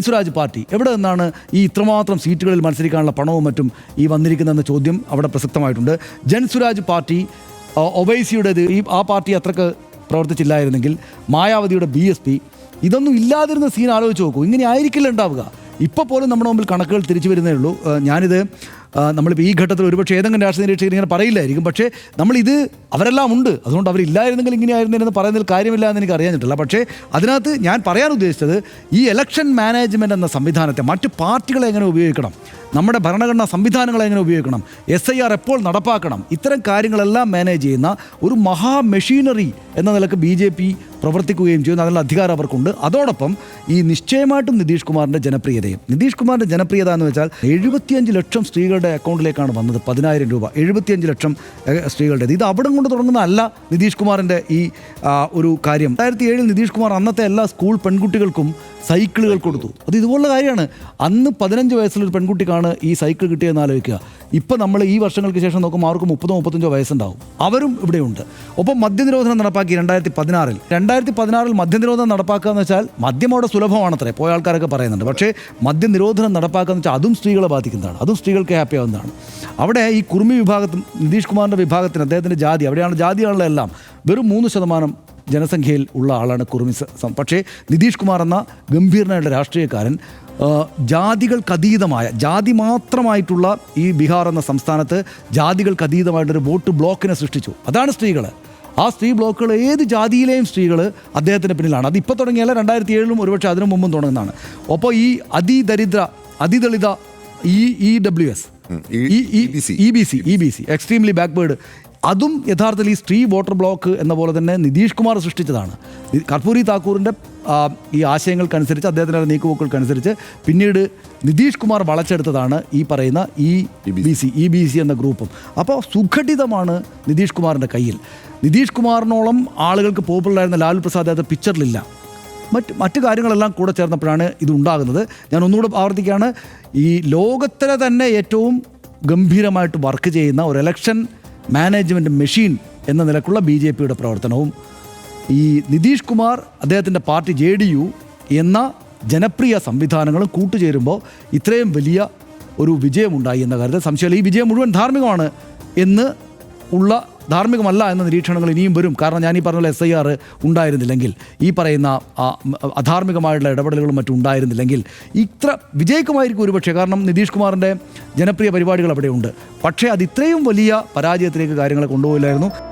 Jan Suraaj party. എവിടെ നിന്നാണ് ഈ ഇത്രമാത്രം സീറ്റുകളിൽ മത്സരിക്കാനുള്ള പണവും മറ്റും ഈ വന്നിരിക്കുന്നതെന്ന ചോദ്യം അവിടെ പ്രസക്തമായിട്ടുണ്ട്. ജൻസുരാജ് പാർട്ടി ഒവൈസിയുടെ ഈ ആ പാർട്ടി അത്രയ്ക്ക് പ്രവർത്തിച്ചില്ലായിരുന്നെങ്കിൽ മായാവതിയുടെ ബി എസ് പി ഇതൊന്നും ഇല്ലാതിരുന്ന സീൻ ആലോചിച്ച് നോക്കൂ. ഇങ്ങനെ ആയിരിക്കില്ല ഉണ്ടാവുക. ഇപ്പോൾ പോലും നമ്മുടെ മുമ്പിൽ കണക്കുകൾ തിരിച്ചു വരുന്നേ ഉള്ളൂ. ഞാനിത് നമ്മളിപ്പോൾ ഈ ഘട്ടത്തിൽ ഒരുപക്ഷെ ഏതെങ്കിലും രാഷ്ട്രീയ നിരീക്ഷകർ ഇങ്ങനെ പറയില്ലായിരിക്കും. പക്ഷേ നമ്മളിത് അവരെല്ലാം ഉണ്ട്. അതുകൊണ്ട് അവരില്ലായിരുന്നെങ്കിൽ ഇങ്ങനെ ആയിരുന്നെന്ന് പറയുന്നതിൽ കാര്യമില്ല എന്ന് എനിക്ക് അറിയാനിട്ടില്ല പക്ഷേ അതിനകത്ത് ഞാൻ പറയാൻ ഉദ്ദേശിച്ചത് ഈ ഇലക്ഷൻ മാനേജ്മെന്റ് എന്ന സംവിധാനത്തെ മറ്റ് പാർട്ടികളെ എങ്ങനെ ഉപയോഗിക്കണം? നമ്മുടെ ഭരണഘടനാ സംവിധാനങ്ങളെ എങ്ങനെ ഉപയോഗിക്കണം? എസ് ഐ ആർ എപ്പോൾ നടപ്പാക്കണം? ഇത്തരം കാര്യങ്ങളെല്ലാം മാനേജ് ചെയ്യുന്ന ഒരു മഹാ മെഷീനറി എന്ന നിലയ്ക്ക് ബി ജെ പി പ്രവർത്തിക്കുകയും ചെയ്യുന്നു. അതിനുള്ള അധികാരം അവർക്കുണ്ട്. അതോടൊപ്പം ഈ നിശ്ചയമായിട്ടും നിതീഷ് കുമാറിന്റെ ജനപ്രിയതയും. നിതീഷ് കുമാറിന്റെ ജനപ്രിയത എന്ന് വെച്ചാൽ എഴുപത്തിയഞ്ച് ലക്ഷം സ്ത്രീകളുടെ അക്കൗണ്ടിലേക്കാണ് വന്നത്. പതിനായിരം രൂപ. എഴുപത്തിയഞ്ച് ലക്ഷം സ്ത്രീകളുടേത്. ഇത് അവിടെ കൊണ്ട് തുടങ്ങുന്നതല്ല നിതീഷ് കുമാറിന്റെ ഈ ഒരു കാര്യം. രണ്ടായിരത്തി ഏഴിൽ നിതീഷ് കുമാർ അന്നത്തെ എല്ലാ സ്കൂൾ പെൺകുട്ടികൾക്കും സൈക്കിളുകൾ കൊടുത്തു. അത് ഇതുപോലുള്ള കാര്യമാണ്. അന്ന് പതിനഞ്ച് വയസ്സുള്ളൊരു പെൺകുട്ടിക്കാണ് ഈ സൈക്കിൾ കിട്ടിയതെന്ന് ആലോചിക്കുക. ഇപ്പം നമ്മൾ ഈ വർഷങ്ങൾക്ക് ശേഷം നോക്കുമ്പോൾ അവർക്ക് മുപ്പതോ മുപ്പത്തഞ്ചോ വയസ്സുണ്ടാവും. അവരും ഇവിടെയുണ്ട്. ഒപ്പം മദ്യനിരോധനം നടപ്പാക്കി രണ്ടായിരത്തി പതിനാറിൽ രണ്ടായിരത്തി പതിനാറിൽ മദ്യനിരോധനം നടപ്പാക്കുക എന്ന് വെച്ചാൽ മദ്യം അവിടെ സുലഭമാണത്രേ. പോയ ആൾക്കാരൊക്കെ പറയുന്നുണ്ട്. പക്ഷേ മദ്യനിരോധനം നടപ്പാക്കുക എന്ന് വെച്ചാൽ അതും സ്ത്രീകളെ ബാധിക്കുന്നതാണ്. അതും സ്ത്രീകൾക്ക് ഹാപ്പി ആവുന്നതാണ്. അവിടെ ഈ കുർമി വിഭാഗത്തിൽ നിതീഷ് കുമാറിന്റെ വിഭാഗത്തിന് അദ്ദേഹത്തിന്റെ ജാതി അവിടെയാണ് ജാതിയാണല്ലോ എല്ലാം വെറും മൂന്ന് ശതമാനം ജനസംഖ്യയിൽ ഉള്ള ആളാണ് കുറുമി പക്ഷേ നിതീഷ് കുമാർ എന്ന ഗംഭീരനായിട്ടുള്ള രാഷ്ട്രീയക്കാരൻ ജാതികൾക്കതീതമായ ജാതി മാത്രമായിട്ടുള്ള ഈ ബീഹാർ എന്ന സംസ്ഥാനത്ത് ജാതികൾക്കതീതമായിട്ടൊരു വോട്ട് ബ്ലോക്കിനെ സൃഷ്ടിച്ചു. അതാണ് സ്ത്രീകൾ ആ സ്ത്രീ ബ്ലോക്കുകൾ ഏത് ജാതിയിലെയും സ്ത്രീകൾ അദ്ദേഹത്തിന് പിന്നിലാണ്. അത് ഇപ്പോൾ തുടങ്ങിയല്ല രണ്ടായിരത്തി ഏഴിലും ഒരുപക്ഷെ അതിനു മുമ്പും തുടങ്ങുന്നതാണ്. അപ്പോൾ ഈ അതിദരിദ്ര അതിദളിത E E W S E B C E B C extremely backward അതും യഥാർത്ഥത്തിൽ ഈ സ്ത്രീ വോട്ടർ ബ്ലോക്ക് എന്ന പോലെ തന്നെ നിതീഷ് കുമാർ സൃഷ്ടിച്ചതാണ്. കർപ്പൂരി താക്കൂറിന്റെ ഈ ആശയങ്ങൾക്കനുസരിച്ച് അദ്ദേഹത്തിന്റെ നീക്കുപോക്കുകൾക്കനുസരിച്ച് പിന്നീട് നിതീഷ് കുമാർ വളച്ചെടുത്തതാണ് ഈ പറയുന്ന ഈ B C. E B C എന്ന ഗ്രൂപ്പും. അപ്പോൾ സുഘടിതമാണ് നിതീഷ് കുമാറിന്റെ കയ്യിൽ. നിതീഷ് കുമാറിനോളം ആളുകൾക്ക് പോപ്പുലറായിരുന്ന ലാലു പ്രസാദ് അത് പിക്ചറിലില്ല. മറ്റ് മറ്റു കാര്യങ്ങളെല്ലാം കൂടെ ചേർന്നപ്പോഴാണ് ഇത് ഉണ്ടാകുന്നത്. ഞാൻ ഒന്നുകൂടെ ആവർത്തിക്കുകയാണ്. ഈ ലോകത്തിലെ തന്നെ ഏറ്റവും ഗംഭീരമായിട്ട് വർക്ക് ചെയ്യുന്ന ഒരു ഇലക്ഷൻ മാനേജ്മെന്റ് മെഷീൻ എന്ന നിലക്കുള്ള ബി ജെ പിയുടെ പ്രവർത്തനവും ഈ നിതീഷ് കുമാർ അദ്ദേഹത്തിന്റെ പാർട്ടി ജെ ഡി യു എന്ന ജനപ്രിയ സംവിധാനങ്ങളും കൂട്ടുചേരുമ്പോൾ ഇത്രയും വലിയ ഒരു വിജയമുണ്ടായി എന്ന കാര്യത്തിൽ സംശയമില്ല. ഈ വിജയം മുഴുവൻ ധാർമ്മികമാണ് എന്ന് ഉള്ള ധാർമ്മികമല്ല എന്ന നിരീക്ഷണങ്ങൾ ഇനിയും വരും. കാരണം ഞാൻ ഈ പറഞ്ഞ എസ് ഐ ആർ ഉണ്ടായിരുന്നില്ലെങ്കിൽ ഈ പറയുന്ന അധാർമികമായിട്ടുള്ള ഇടപെടലുകളും മറ്റും ഉണ്ടായിരുന്നില്ലെങ്കിൽ ഇത്ര വിജയിക്കുമായിരിക്കും ഒരുപക്ഷെ. കാരണം നിതീഷ് കുമാറിന്റെ ജനപ്രിയ പരിപാടികൾ അവിടെയുണ്ട്. പക്ഷേ അത് ഇത്രയും വലിയ പരാജയത്തിലേക്ക് കാര്യങ്ങളെ കൊണ്ടുപോയില്ലായിരുന്നു.